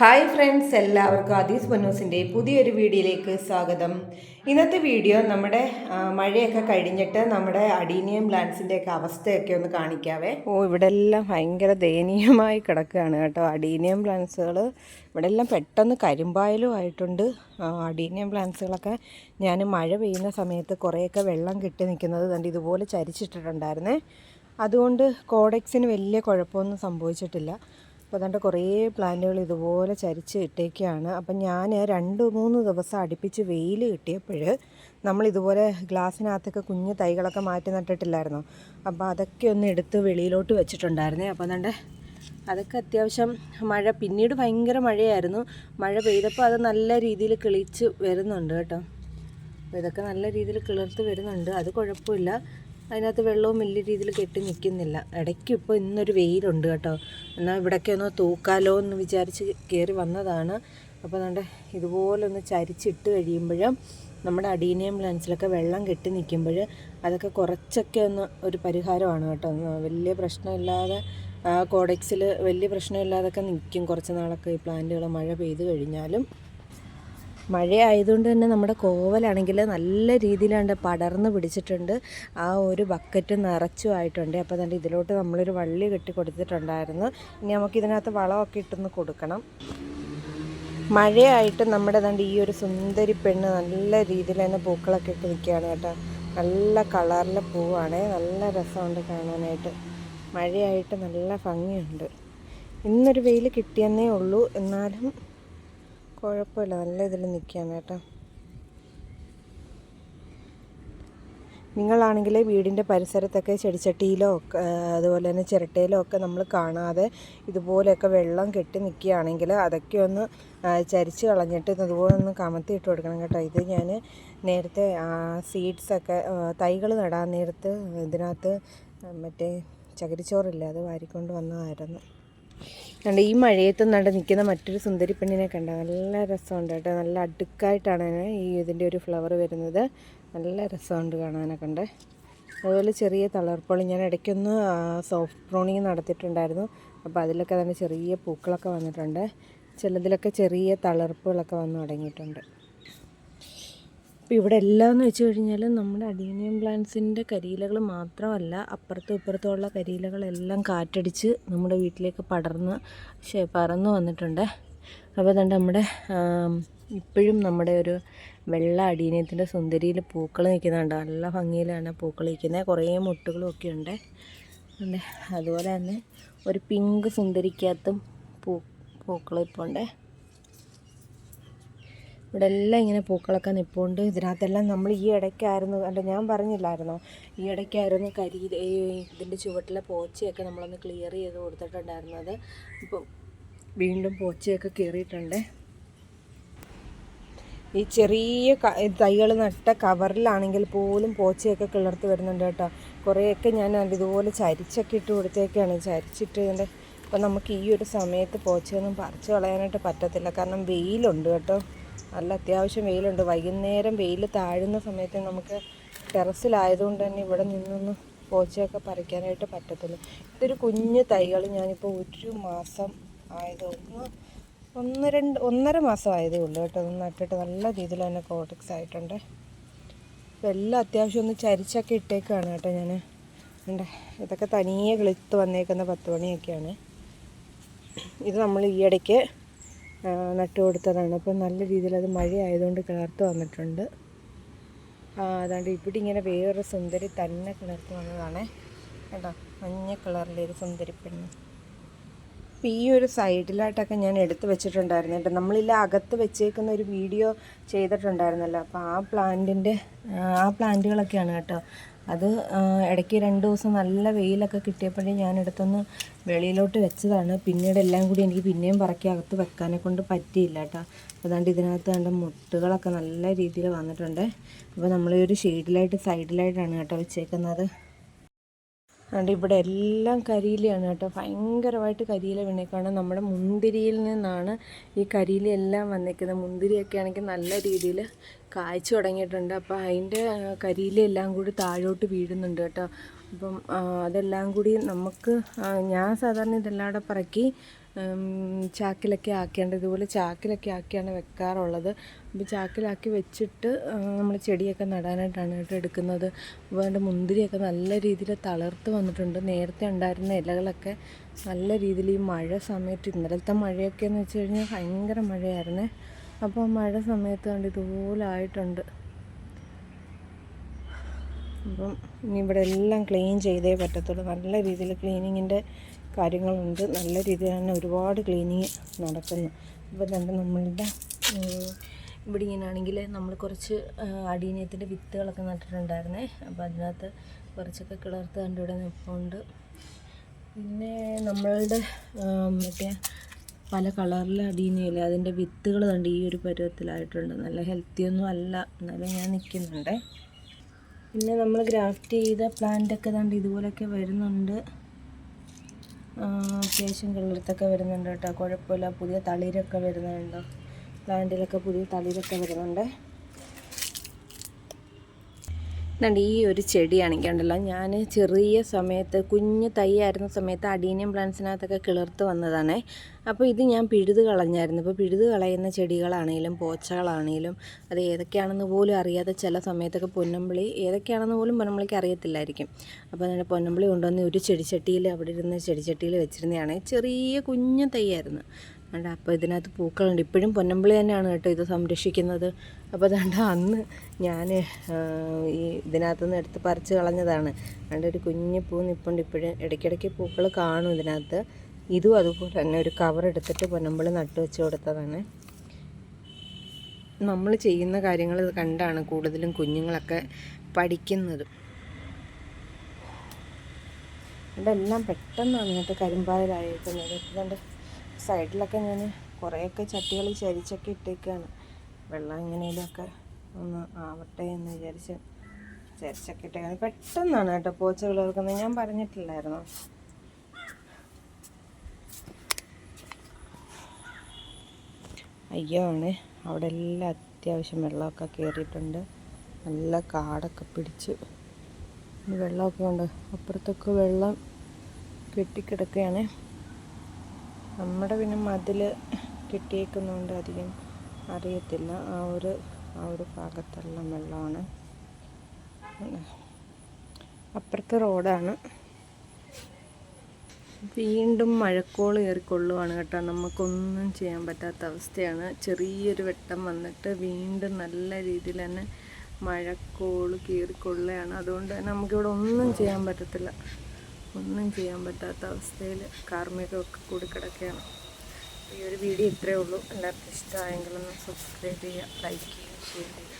Hi friends എല്ലാവർക്കും അതീസ് പൊന്നൂസിന്റെ പുതിയൊരു വീഡിയോയിലേക്ക് സ്വാഗതം. ഇന്നത്തെ വീഡിയോ നമ്മുടെ മഴയൊക്കെ കഴിഞ്ഞിട്ട് നമ്മുടെ അഡീനിയം പ്ലാന്റ്സിന്റെ ഒക്കെ അവസ്ഥയൊക്കെ ഒന്ന് കാണിക്കാവേ. ഓ ഇവിടെ എല്ലാം ഭയങ്കര ദയനീയമായി കിടക്കുകയാണ് കേട്ടോ. അഡീനിയം പ്ലാന്റ്സുകൾ ഇവിടെ എല്ലാം പെട്ടെന്ന് കരിമ്പായലും ആയിട്ടുണ്ട്. അഡീനിയം പ്ലാന്റ്സുകളൊക്കെ ഞാൻ മഴ പെയ്യുന്ന സമയത്ത് കുറേയൊക്കെ വെള്ളം കിട്ടി നിൽക്കുന്നത് കണ്ട് ഇതുപോലെ ചരിച്ചിട്ടിട്ടുണ്ടായിരുന്നേ. അതുകൊണ്ട് കോഡെക്സിന് വലിയ കുഴപ്പമൊന്നും സംഭവിച്ചിട്ടില്ല. അപ്പോൾ അതുകൊണ്ട് കുറേ പ്ലാന്റുകൾ ഇതുപോലെ ചരിച്ച് ഇട്ടേക്കാണ്. അപ്പം ഞാൻ രണ്ട് മൂന്ന് ദിവസം അടുപ്പിച്ച് വെയിൽ കിട്ടിയപ്പോൾ നമ്മൾ ഇതുപോലെ ഗ്ലാസ്സിനകത്തൊക്കെ കുഞ്ഞു തൈകളൊക്കെ മാറ്റി നട്ടിട്ടില്ലായിരുന്നോ? അപ്പോൾ അതൊക്കെ ഒന്ന് എടുത്ത് വെളിയിലോട്ട് വെച്ചിട്ടുണ്ടായിരുന്നു. അപ്പോൾ അതുകൊണ്ട് അതൊക്കെ അത്യാവശ്യം മഴ പിന്നീട് ഭയങ്കര മഴയായിരുന്നു. മഴ പെയ്തപ്പോൾ അത് നല്ല രീതിയിൽ കിളിച്ച് വരുന്നുണ്ട് കേട്ടോ. അപ്പോൾ ഇതൊക്കെ നല്ല രീതിയിൽ കിളിർത്ത് വരുന്നുണ്ട്. അത് കുഴപ്പമില്ല. അതിനകത്ത് വെള്ളവും വലിയ രീതിയിൽ കെട്ടി നിൽക്കുന്നില്ല. ഇടയ്ക്ക് ഇപ്പോൾ ഇന്നൊരു വെയിലുണ്ട് കേട്ടോ. എന്നാൽ ഇവിടൊക്കെ ഒന്ന് തൂക്കാലോ എന്ന് വിചാരിച്ച് കയറി വന്നതാണ്. അപ്പോൾ നമ്മുടെ ഇതുപോലെ ഒന്ന് ചരിച്ചിട്ട് കഴിയുമ്പോഴും നമ്മുടെ അഡീനിയം പ്ലാന്റ്സിലൊക്കെ വെള്ളം കെട്ടി നിൽക്കുമ്പോൾ അതൊക്കെ കുറച്ചൊക്കെ ഒന്ന് ഒരു പരിഹാരമാണ് കേട്ടോ. വലിയ പ്രശ്നമില്ലാതെ കോഡെക്സിൽ വലിയ പ്രശ്നമില്ലാതൊക്കെ നിൽക്കും കുറച്ച് നാളൊക്കെ ഈ പ്ലാന്റുകൾ മഴ പെയ്ത് കഴിഞ്ഞാലും. മഴയായതുകൊണ്ട് തന്നെ നമ്മുടെ കോവലാണെങ്കിൽ നല്ല രീതിയിലാണ്ട് പടർന്ന് പിടിച്ചിട്ടുണ്ട്. ആ ഒരു ബക്കറ്റ് നിറച്ചും ആയിട്ടുണ്ട്. അപ്പോൾ അതുകൊണ്ട് ഇതിലോട്ട് നമ്മളൊരു വള്ളി കെട്ടി കൊടുത്തിട്ടുണ്ടായിരുന്നു. ഇനി നമുക്ക് ഇതിനകത്ത് വളമൊക്കെ ഇട്ടൊന്ന് കൊടുക്കണം. മഴയായിട്ട് നമ്മുടെ ദണ്ട് ഈ ഒരു സുന്ദരി പെണ്ണ് നല്ല രീതിയിൽ തന്നെ പൂക്കളൊക്കെ ഇട്ട് നിൽക്കുകയാണ് കേട്ടോ. നല്ല കളറിലെ പൂവാണേ. നല്ല രസമുണ്ട് കാണാനായിട്ട്. മഴയായിട്ട് നല്ല ഭംഗിയുണ്ട്. ഇന്നൊരു വെയിൽ കിട്ടിയെന്നേ ഉള്ളൂ. എന്നാലും കുഴപ്പമില്ല. നല്ല ഇതിൽ നിൽക്കുകയാണ് കേട്ടോ. നിങ്ങളാണെങ്കിൽ വീടിന്റെ പരിസരത്തൊക്കെ ചെടിച്ചട്ടിയിലോ അതുപോലെ തന്നെ ചിരട്ടയിലോ ഒക്കെ നമ്മൾ കാണാതെ ഇതുപോലെയൊക്കെ വെള്ളം കെട്ടി നിൽക്കുകയാണെങ്കിൽ അതൊക്കെ ഒന്ന് ചരിച്ച് കളഞ്ഞിട്ട് ഇതുപോലെ ഒന്ന് കമത്തി ഇട്ട് കൊടുക്കണം കേട്ടോ. ഇത് ഞാൻ നേരത്തെ സീഡ്സൊക്കെ തൈകൾ നടാൻ നേരത്ത് ഇതിനകത്ത് മറ്റേ ചകിരിച്ചോറില്ല അത് വാരിക്കൊണ്ട് വന്നതായിരുന്നു. കണ്ട ഈ മഴയത്ത് നണ്ട് നിൽക്കുന്ന മറ്റൊരു സുന്ദരി പെണ്ണിനെ കണ്ട? നല്ല രസമുണ്ട് കേട്ടോ. നല്ല അടുക്കായിട്ടാണ് ഈ ഇതിന്റെ ഒരു ഫ്ലവർ വരുന്നത്. നല്ല രസമുണ്ട് കാണാനൊക്കെ ഉണ്ട് അതുപോലെ ചെറിയ തളർപ്പുകൾ ഞാൻ ഇടയ്ക്കൊന്ന് സോഫ്റ്റ് പ്രോണിങ് നടത്തിയിട്ടുണ്ടായിരുന്നു. അപ്പോൾ അതിലൊക്കെ തന്നെ ചെറിയ പൂക്കളൊക്കെ വന്നിട്ടുണ്ട്. ചിലതിലൊക്കെ ചെറിയ തളർപ്പുകളൊക്കെ വന്നു തുടങ്ങിയിട്ടുണ്ട്. അപ്പോൾ ഇവിടെ എല്ലാം എന്ന് വെച്ച് കഴിഞ്ഞാൽ നമ്മുടെ അഡീനിയം പ്ലാന്റ്സിന്റെ കരിയിലകൾ മാത്രമല്ല അപ്പുറത്തും ഇപ്പുറത്തുമുള്ള കരിയിലകളെല്ലാം കാറ്റടിച്ച് നമ്മുടെ വീട്ടിലേക്ക് പടർന്ന് ശേ പറന്ന് വന്നിട്ടുണ്ട്. അപ്പോൾ അതുകൊണ്ട് നമ്മുടെ ഇപ്പോഴും നമ്മുടെ ഒരു വെള്ള അടീനിയത്തിന്റെ സുന്ദരിയിൽ പൂക്കൾ നിൽക്കുന്നുണ്ട് നല്ല ഭംഗിയിലാണ് പൂക്കൾ നിൽക്കുന്നത് കുറേ മുട്ടുകളും ഒക്കെ ഉണ്ട്. അതുപോലെ തന്നെ ഒരു പിങ്ക് സുന്ദരിക്കകത്തും പൂ ഉണ്ട് ഇവിടെ എല്ലാം ഇങ്ങനെ പൂക്കളൊക്കെ നിൽപ്പുണ്ട് ഇതിനകത്തെല്ലാം നമ്മൾ ഈ ഇടയ്ക്കായിരുന്നു അല്ല ഞാൻ പറഞ്ഞില്ലായിരുന്നോ? ഈ ഇടയ്ക്കായിരുന്നു കരി ഇതിന്റെ ചുവട്ടിലെ പോച്ചയൊക്കെ നമ്മളൊന്ന് ക്ലിയർ ചെയ്ത് കൊടുത്തിട്ടുണ്ടായിരുന്നത്. ഇപ്പം വീണ്ടും പോച്ചയൊക്കെ കയറിയിട്ടുണ്ട് ഈ ചെറിയ തൈകൾ നട്ട കവറിലാണെങ്കിൽ പോലും പോച്ചയൊക്കെ കിളർത്ത് വരുന്നുണ്ട് കേട്ടോ. കുറേയൊക്കെ ഞാൻ ഇതുപോലെ ചരിച്ചൊക്കെ ഇട്ട് കൊടുത്തേക്കാണ്. ചരിച്ചിട്ട് ഇതിന്റെ അപ്പം നമുക്ക് ഈ ഒരു സമയത്ത് പോച്ചയൊന്നും പറിച്ചു കളയാനായിട്ട് പറ്റത്തില്ല. കാരണം വെയിലുണ്ട് കേട്ടോ. നല്ല അത്യാവശ്യം വെയിലുണ്ട്. വൈകുന്നേരം വെയിൽ താഴുന്ന സമയത്ത് നമുക്ക് ടെറസിലായതുകൊണ്ട് തന്നെ ഇവിടെ നിന്നൊന്ന് പോച്ചയൊക്കെ പറിക്കാനായിട്ട് പറ്റത്തില്ല. ഇതൊരു കുഞ്ഞ് തൈകൾ ഞാനിപ്പോൾ ഒരു മാസം ആയത് ഒന്ന് ഒന്ന് രണ്ട് ഒന്നര മാസം ആയതേ ഉള്ളൂ കേട്ടോ. അത് നട്ടിട്ട് നല്ല രീതിയിൽ തന്നെ കോട്ടക്സ് ആയിട്ടുണ്ട്. അപ്പോൾ എല്ലാം അത്യാവശ്യം ഒന്ന് ചരിച്ചൊക്കെ ഇട്ടേക്കാണ് കേട്ടോ ഞാൻ ഉണ്ട് ഇതൊക്കെ തനിയെ കിളിത്ത് വന്നേക്കുന്ന പത്ത് മണിയൊക്കെയാണ്. ഇത് നമ്മൾ ഈ ഇടയ്ക്ക് നട്ടു കൊടുത്തതാണ് അപ്പോൾ നല്ല രീതിയിൽ അത് മഴ ആയതുകൊണ്ട് കിളർത്ത് വന്നിട്ടുണ്ട് അതാണ്ട് ഇവിടെ ഇങ്ങനെ വേറൊരു സുന്ദരി തന്നെ കിളർത്ത് വന്നതാണേ. കേട്ടോ മഞ്ഞ കളറിലൊരു സുന്ദരി പെണ്ണ്. അപ്പോൾ ഈ ഒരു സൈഡിലായിട്ടൊക്കെ ഞാൻ എടുത്തു വെച്ചിട്ടുണ്ടായിരുന്നു കേട്ടോ. നമ്മളില്ല അകത്ത് വെച്ചേക്കുന്ന ഒരു വീഡിയോ ചെയ്തിട്ടുണ്ടായിരുന്നല്ലോ. അപ്പോൾ ആ പ്ലാന്റിന്റെ ആ പ്ലാന്റുകളൊക്കെയാണ് കേട്ടോ. അത് ഇടയ്ക്ക് രണ്ട് ദിവസം നല്ല വെയിലൊക്കെ കിട്ടിയപ്പോഴേ ഞാൻ എടുത്തൊന്ന് വെളിയിലോട്ട് വെച്ചതാണ്. പിന്നീട് എല്ലാം കൂടി എനിക്ക് പിന്നെയും പറക്കി അകത്ത് വെക്കാനെ കൊണ്ട് പറ്റിയില്ല കേട്ടോ. അതുകൊണ്ട് ഇതിനകത്ത് കണ്ട മുട്ടുകളൊക്കെ നല്ല രീതിയിൽ വന്നിട്ടുണ്ട്. അപ്പോൾ നമ്മൾ ഈ ഒരു ഷെയ്ഡിലായിട്ട് സൈഡിലായിട്ടാണ് കേട്ടോ വെച്ചേക്കുന്നത്. അതുകൊണ്ട് ഇവിടെ എല്ലാം കരിയിലയാണ് കേട്ടോ. ഭയങ്കരമായിട്ട് കരിയില വീണേക്കാണ് നമ്മുടെ മുന്തിരിയിൽ നിന്നാണ് ഈ കരിയില എല്ലാം വന്നേക്കുന്നത്. മുന്തിരിയൊക്കെ ആണെങ്കിൽ നല്ല രീതിയിൽ കായ്ച്ചു തുടങ്ങിയിട്ടുണ്ട്. അപ്പോൾ അതിന്റെ കരിയിലെല്ലാം കൂടി താഴോട്ട് വീഴുന്നുണ്ട് കേട്ടോ. അപ്പം അതെല്ലാം കൂടി നമുക്ക് ഞാൻ സാധാരണ ഇതെല്ലാം കൂടെ പറക്കി ചാക്കിലൊക്കെ ആക്കിയാണ്ട് ഇതുപോലെ ചാക്കിലൊക്കെ ആക്കിയാണ് വെക്കാറുള്ളത്. അപ്പോൾ ചാക്കിലാക്കി വെച്ചിട്ട് നമ്മൾ ചെടിയൊക്കെ നടാനായിട്ടാണ് കേട്ടോ എടുക്കുന്നത്. അപ്പോൾ മുന്തിരിയൊക്കെ നല്ല രീതിയിൽ തളർത്ത് വന്നിട്ടുണ്ട്. നേരത്തെ ഉണ്ടായിരുന്ന ഇലകളൊക്കെ നല്ല രീതിയിൽ ഈ മഴ സമയത്ത് ഇന്നലത്തെ മഴയൊക്കെ എന്ന് വെച്ച് കഴിഞ്ഞാൽ ഭയങ്കര മഴയായിരുന്നേ. അപ്പോൾ മഴ സമയത്ത് കണ്ട് ഇതുപോലെ ആയിട്ടുണ്ട്. അപ്പം ഇനി ഇവിടെ എല്ലാം ക്ലീൻ ചെയ്തേ പറ്റത്തുള്ളൂ. നല്ല രീതിയിൽ ക്ലീനിങ്ങിന്റെ കാര്യങ്ങളുണ്ട്. നല്ല രീതിയിൽ തന്നെ ഒരുപാട് ക്ലീനിങ് നടക്കുന്നു. അപ്പോൾ തന്നെ നമ്മളുടെ ഇവിടെ ഇങ്ങനെയാണെങ്കിൽ നമ്മൾ കുറച്ച് അടീനത്തിന്റെ വിത്തുകളൊക്കെ നട്ടിട്ടുണ്ടായിരുന്നേ. അപ്പോൾ അതിനകത്ത് കുറച്ചൊക്കെ കിളർത്ത് കണ്ടിവിടെ നിൽപ്പുണ്ട് പിന്നെ നമ്മളുടെ മറ്റേ പല കളറിലെ അടീനയിൽ അതിന്റെ വിത്തുകൾ കണ്ട് ഈ ഒരു പരുവത്തിലായിട്ടുണ്ട്. നല്ല ഹെൽത്തിയൊന്നും അല്ല. എന്നാലും ഞാൻ നിൽക്കുന്നുണ്ടേ. പിന്നെ നമ്മൾ ഗ്രാഫ്റ്റ് ചെയ്ത പ്ലാന്റൊക്കെ കണ്ട് ഇതുപോലെയൊക്കെ വരുന്നുണ്ട്. അത്യാവശ്യം കിളിർത്തൊക്കെ വരുന്നുണ്ട് കേട്ടോ. കുഴപ്പമില്ല. പുതിയ തളിരൊക്കെ വരുന്നുണ്ടോ. പ്ലാന്റിലൊക്കെ പുതിയ തളിരൊക്കെ വരുന്നുണ്ട്. ഇതുണ്ട് ഈ ഒരു ചെടിയാണെങ്കിൽ ഉണ്ടല്ലോ ഞാൻ ചെറിയ സമയത്ത് കുഞ്ഞ് തൈയായിരുന്ന സമയത്ത് അഡീനിയം പ്ലാന്റ്സിനകത്തൊക്കെ കിളിർത്ത് വന്നതാണ്. അപ്പോൾ ഇത് ഞാൻ പിഴുത് കളഞ്ഞായിരുന്നു. അപ്പോൾ പിഴുത് കളയുന്ന ചെടികളാണെങ്കിലും പോച്ചകളാണെങ്കിലും അത് ഏതൊക്കെയാണെന്ന് പോലും അറിയാതെ ചില സമയത്തൊക്കെ പൊന്നമ്പിളി ഏതൊക്കെയാണെന്ന് പോലും പൊന്നമ്പിളിക്ക് അറിയത്തില്ലായിരിക്കും. അപ്പോൾ അതിന്റെ പൊന്നമ്പിളി കൊണ്ടുവന്ന് ഒരു ചെടിച്ചട്ടിയിൽ അവിടെ ഇരുന്ന് ചെടിച്ചട്ടിയിൽ വെച്ചിരുന്നതാണ്. ചെറിയ കുഞ്ഞു തൈയായിരുന്നു. അതുകൊണ്ട് അപ്പോൾ ഇതിനകത്ത് പൂക്കളുണ്ട്. ഇപ്പോഴും പൊന്നമ്പിളി തന്നെയാണ് കേട്ടോ ഇത് സംരക്ഷിക്കുന്നത്. അപ്പോൾ അതുകൊണ്ട് അന്ന് ഞാൻ ഈ ഇതിനകത്തു നിന്ന് എടുത്ത് പറിച്ച് കളഞ്ഞതാണ്. അതുകൊണ്ട് ഒരു കുഞ്ഞു പൂ നിൽപ്പുണ്ട് ഇപ്പോഴും ഇടയ്ക്കിടയ്ക്ക് പൂക്കൾ കാണും ഇതിനകത്ത്. ഇതും അതുപോലെ തന്നെ ഒരു കവർ എടുത്തിട്ട് പൊന്നമ്പിളി നട്ടു വെച്ച് കൊടുത്തതാണ്. നമ്മൾ ചെയ്യുന്ന കാര്യങ്ങൾ കണ്ടാണ് കൂടുതലും കുഞ്ഞുങ്ങളൊക്കെ പഠിക്കുന്നത്. ഇതെല്ലാം പെട്ടെന്നാണ് ഇങ്ങനത്തെ കരിമ്പായലായിരിക്കുന്നത് ഇതുകൊണ്ട് സൈഡിലൊക്കെ ഞാൻ കുറേയൊക്കെ ചട്ടികൾ ചരിച്ചൊക്കെ ഇട്ടേക്കാണ്. വെള്ളം എങ്ങനെയൊക്കെ ഒന്ന് ആവട്ടെ എന്ന് വിചാരിച്ച് ചരിച്ചൊക്കെ ഇട്ടേക്കാണ്. പെട്ടെന്നാണ് കേട്ടോ പോച്ച വിളർക്കുന്നത് ഞാൻ പറഞ്ഞിട്ടില്ലായിരുന്നു. അയ്യോ ആണ്. അവിടെ എല്ലാം അത്യാവശ്യം വെള്ളമൊക്കെ കയറിയിട്ടുണ്ട്. നല്ല കാടൊക്കെ പിടിച്ച്. വെള്ളമൊക്കെ ഉണ്ട് അപ്പുറത്തൊക്കെ വെള്ളം കെട്ടിക്കിടക്കുകയാണ്. നമ്മുടെ പിന്നെ മതിൽ കെട്ടിയേക്കുന്നതുകൊണ്ട് അധികം അറിയത്തില്ല. ആ ഒരു ആ ഒരു ഭാഗത്തുള്ള വെള്ളമാണ്. അപ്പുറത്തെ റോഡാണ്. വീണ്ടും മഴക്കോൾ കയറിക്കൊള്ളുവാണ് കേട്ടോ. നമുക്കൊന്നും ചെയ്യാൻ പറ്റാത്ത അവസ്ഥയാണ്. ചെറിയൊരു വെട്ടം വന്നിട്ട് വീണ്ടും നല്ല രീതിയിൽ തന്നെ മഴക്കോൾ കീറിക്കൊള്ളുകയാണ് അതുകൊണ്ട് തന്നെ നമുക്കിവിടെ ഒന്നും ചെയ്യാൻ പറ്റത്തില്ല. ഒന്നും ചെയ്യാൻ പറ്റാത്ത അവസ്ഥയിൽ കാർമികമൊക്കെ കൂടി കിടക്കുകയാണ്. ഈ ഒരു വീഡിയോ ഇത്രയേ ഉള്ളൂ. എല്ലാവർക്കും ഇഷ്ടമായെങ്കിലൊന്ന് സബ്സ്ക്രൈബ് ചെയ്യുക ലൈക്ക് ചെയ്യുക ഷെയർ ചെയ്യുക.